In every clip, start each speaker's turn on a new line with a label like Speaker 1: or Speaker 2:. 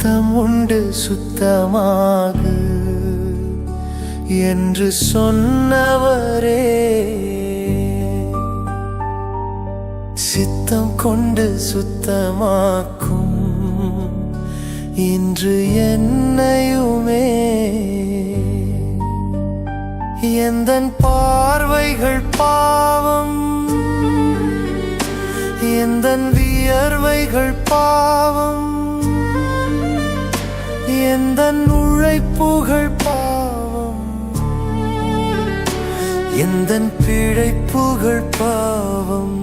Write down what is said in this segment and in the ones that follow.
Speaker 1: சுத்தம் உண்டு சுத்தமாகு என்று சொன்னவரே. சித்தம் கொண்டு சுத்தமாக்கும் இன்று என்னையுமே. எந்த பார்வைகள் பாவம் எந்த வியர்வைகள் பாவம் எந்த உழைப்புகள் பாவம்? எந்த பிழைப்புகள் பாவம்?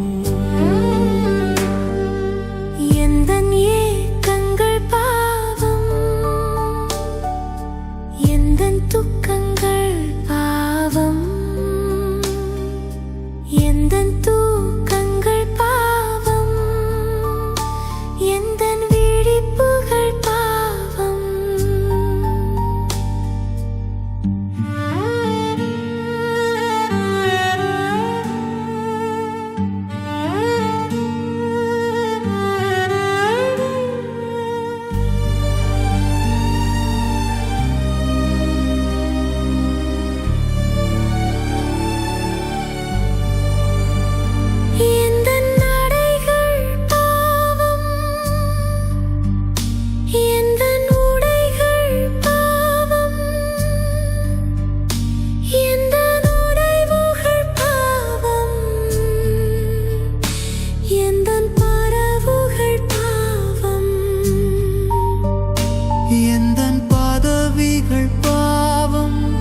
Speaker 2: எந்தன்
Speaker 1: பதவிகள் பாவம்?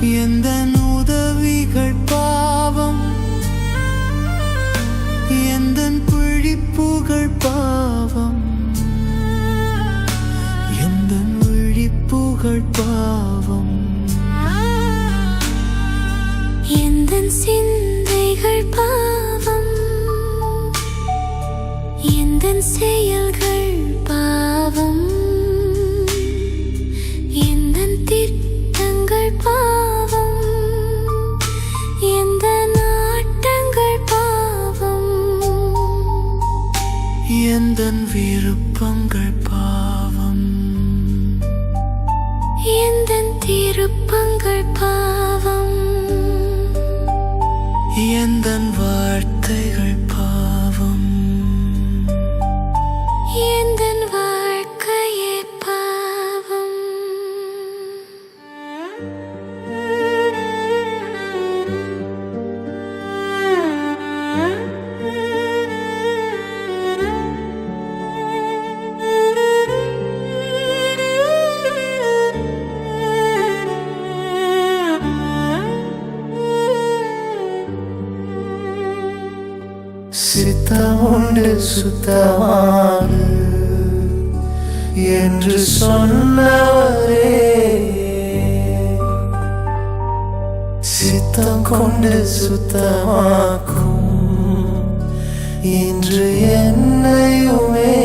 Speaker 1: எந்தன் உதவிகள் பாவம்? எந்தன் பிழிப்புகள் பாவம்? எந்தன் விழிப்புகள் பாவம்?
Speaker 2: எந்தன் சிந்தைகள் பாவம்? எந்தன் செயல்கள்
Speaker 1: எந்தன் விருப்பங்கள் பாவம்?
Speaker 2: எந்தன் திருப்பங்கள் பாவம்?
Speaker 1: எந்தன் வார்த்தைகள் பாவம்?
Speaker 2: எந்தன் வாழ்க்கையே பாவம்?
Speaker 1: சுத்தமுண்டு சுத்தமாகு என்று சொன்னவரே. சித்தம் கொண்டு சுத்தமாக்கும் இன்று என்னையுமே